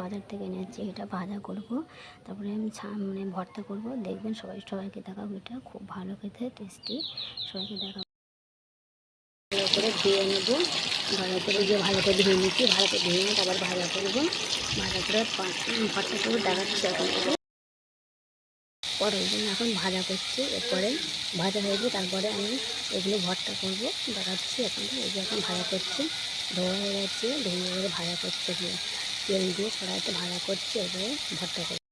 বাজার থেকে এনেছি এটা ভাজা করব। তারপরে আমি মানে ভর্তা করব। দেখবেন সবাই, সবাইকে দেখাবো এটা। খুব ভালো খেতে টেস্টি সবাইকে দেখাবো। ভালো করে ধুয়ে নেব। ভালো করে যে ভালো করে ধুয়ে নিচ্ছি ভালো করে ধুয়ে নিয়ে তারপর ভাজা করব। ভাজা করে ভর্তা করব দেখাচ্ছি এখন থেকে পটলগুলো এখন ভাজা করছি, এরপরে ভাজা হয়ে গিয়ে তারপরে আমি এগুলো ভর্তা করব। দেখাচ্ছি এখন এই যে এখন ভাজা করছি। ধোয়া হয়ে গেছে, ধুয়ে ভাজা করছে দিয়ে তেল দিয়ে কড়াইতে ভাজা করছি এবারে ভর্তা করব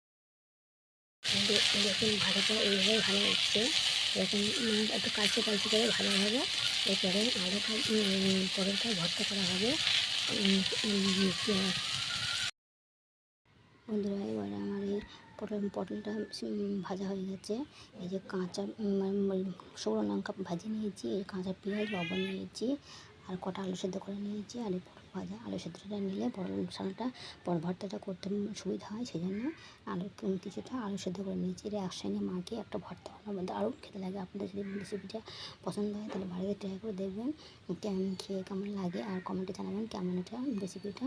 দে- দেখুন ভাজাটা এইভাবে ভালো হচ্ছে এরকম মানে একটু কালচে কালচে করে ভালো হবে এরপরে আলুটা পটলটা ভর্তা করা হবে। বন্ধুরা এবারে আমার এই পটল পটলটা ভাজা হয়ে গেছে। এই যে কাঁচা উম, শুকনো লঙ্কা ভাজি নিয়েছি এই কাঁচা পেঁয়াজ লবণ নিয়েছি। আর কটা আলু সেদ্ধ করে নিয়েছি আর এই পটল ভাজা, আলু সেদ্ধটা নিলে পটল সালাটা পর ভর্তাটা করতে সুবিধা হয় সেই জন্য আলু কিছুটা আলু সেদ্ধ করে নিয়েছি। এটা একসঙ্গে মাকে একটা ভর্তা বানাবো। দারুণ খেতে লাগে। আপনাদের যদি রেসিপিটা পছন্দ হয়, তাহলে বাড়িতে ট্রাই করে দেখবেন কেমন খেয়ে কেমন লাগে। আর কমেন্টে জানাবেন কেমন এটা রেসিপিটা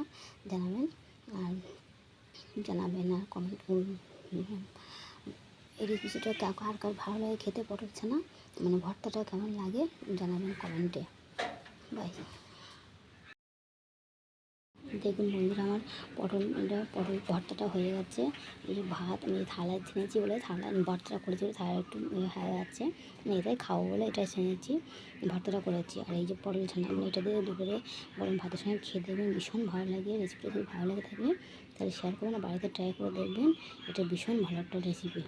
জানাবেন। আর জানাবেন আর কমেন্ট এই রেসিপিটা কার কার কার ভালো লাগে? খেতে পটল ছানা? মানে ভর্তাটা কেমন লাগে? জানাবেন কমেন্টে বাই। দেখুন বন্ধুরা, আমার পটল, এটা পটল ভর্তাটা হয়ে গেছে। এই ভাত, আমি থালায় ছেনেছি বলে থালা ভর্তাটা করেছি বলে থালা একটু হয়ে যাচ্ছে মানে এটাই খাব বলে এটা ছেনেছি ভর্তাটা করেছি। আর এই যে পটল ছানা মানে এটা দিয়ে দুপুরে গরম ভাতের সঙ্গে খেয়ে দেখবেন, ভীষণ ভালো লাগে। রেসিপিটা যদি ভালো লেগে থাকে, তাহলে শেয়ার করবেন বাড়িতে ট্রাই করে দেখবেন, এটা ভীষণ ভালো একটা রেসিপি